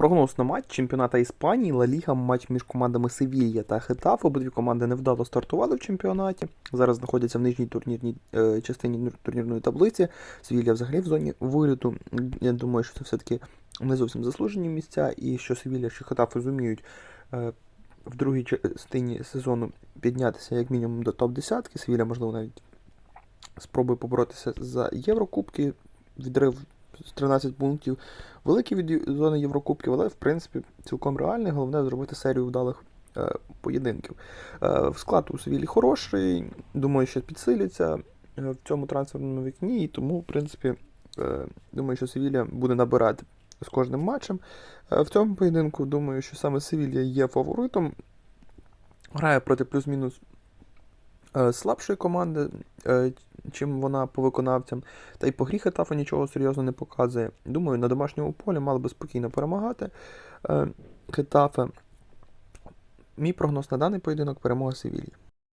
Прогноз на матч чемпіоната Іспанії, Ла Ліга, матч між командами Севілья та Хетаф. Обидві команди невдало стартували в чемпіонаті. Зараз знаходяться в нижній турнірній е, частині турнірної таблиці. Севілья взагалі в зоні виліту. Я думаю, що це все-таки не зовсім заслужені місця, і що Севілья чи Хетаф розуміють е, в другій частині сезону піднятися як мінімум до топ-10. Севілья, можливо, навіть спробує поборотися за Єврокубки. Відрив 13 пунктів. Великий від зони Єврокубків, але в принципі цілком реальний. Головне зробити серію вдалих е, поєдинків. Е, склад у Севілі хороший. Думаю, що підсиляться е, в цьому трансферному вікні, і тому, в принципі, е, думаю, що Севілля буде набирати з кожним матчем. Е, в цьому поєдинку думаю, що саме Севілля є фаворитом. Грає проти плюс-мінус слабшої команди, е, чим вона по виконавцям. Та й по грі Хетафа нічого серйозно не показує. Думаю, на домашньому полі мали би спокійно перемагати е, Хетафе. Мій прогноз на даний поєдинок перемога Севілії.